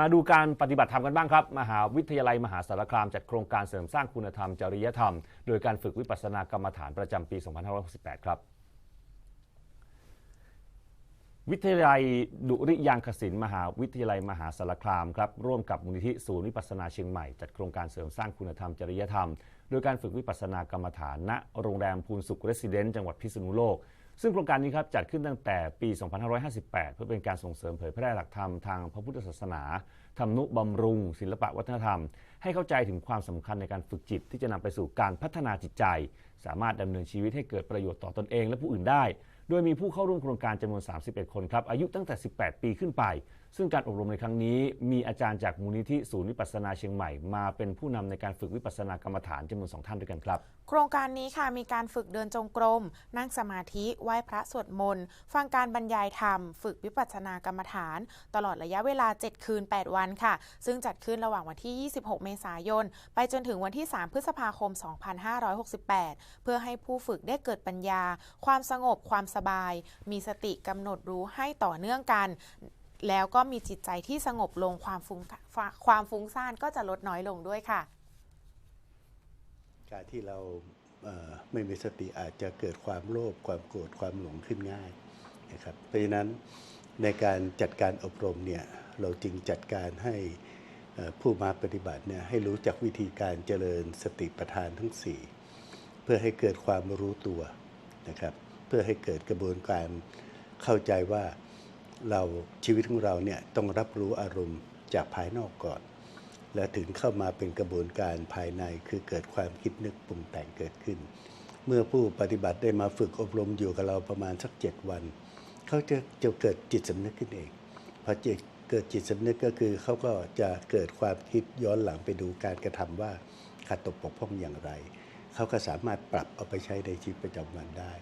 มาดูการปฏิบัติธรรมกันบ้างครับ มหาวิทยาลัยมหาสารคามจัดโครงการเสริมสร้างคุณธรรมจริยธรรม โดยการฝึกวิปัสสนากรรมฐานประจำปี 2568 ครับ วิทยาลัยดุริยางคศิลป์มหาวิทยาลัยมหาสารคามครับร่วมกับมูลนิธิศูนย์วิปัสสนาเชียงใหม่จัดโครงการเสริมสร้างคุณธรรมจริยธรรม โดยการฝึกวิปัสสนากรรมฐานณโรงแรมพูนสุขเรสซิเดนต์จังหวัดพิษณุโลก ซึ่งโครงการนี้ครับจัดขึ้นตั้งแต่ปี 2558 เพื่อเป็นการส่งเสริมเผยแพร่หลักธรรมทางพระพุทธศาสนาทำนุบำรุง ศิลปะวัฒนธรรม ให้เข้าใจถึงความสำคัญในการฝึกจิต ที่จะนำไปสู่การพัฒนาจิตใจ สามารถดำเนินชีวิตให้เกิดประโยชน์ต่อตนเองและผู้อื่นได้ โดยมีผู้เข้าร่วมโครงการจำนวน 31 คนครับอายุตั้งแต่ 18 ปีขึ้นไป ซึ่งการอบรมในครั้งนี้มีอาจารย์จากมูลนิธิศูนย์วิปัสสนาเชียงใหม่มาเป็นผู้นำในการฝึกวิปัสสนากรรมฐานจำนวนสองท่านด้วยกันครับ โครงการนี้ค่ะมีการฝึกเดินจงกรม นั่งสมาธิไหว้พระสวดมนต์ฟังการบรรยายธรรม ฝึกวิปัสสนากรรมฐาน ตลอดระยะเวลา 7 คืน 8 วันค่ะ ซึ่งจัดขึ้นระหว่างวันที่ 26 เมษายน ไปจนถึงวันที่ 3 พฤษภาคม 2568 เพื่อให้ผู้ฝึกได้เกิดปัญญา ความสงบความสบาย มีสติกำหนดรู้ให้ต่อเนื่องกัน แล้วก็มีจิตใจที่สงบลงความฟุ้งความฟุ้งซ่านก็จะลดน้อยลงด้วยค่ะ การที่เราเไม่มีสติอาจจะเกิดความโลภความโกรธความหลงขึ้นง่ายนะครับเพราะฉะนั้นในการจัดการอบรมเนี่ยเราจึงจัดการให้ผู้มาปฏิบัติเนี่ยให้รู้จักวิธีการเจริญสติปัฏฐานทั้ง 4 เพื่อให้เกิดความรู้ตัวนะครับ เพื่อให้เกิดกระบวนการเข้าใจว่า เราชีวิตของเราเนี่ยต้องรับรู้อารมณ์จากภายนอกก่อน และถึงเข้ามาเป็นกระบวนการภายในคือเกิดความคิดนึกปรุงแต่งเกิดขึ้น เมื่อผู้ปฏิบัติได้มาฝึกอบรมอยู่กับเราประมาณสักเจ็ดวัน เขาจะจะเกิดจิตสำนึกขึ้นเองพอจิตเกิดจิตสำนึกก็คือเขาก็จะเกิดความคิดย้อนหลังไปดูการกระทำว่าขาดตกปกพร่องอย่างไร เขาก็สามารถปรับเอาไปใช้ในชีวิตประจำวันได้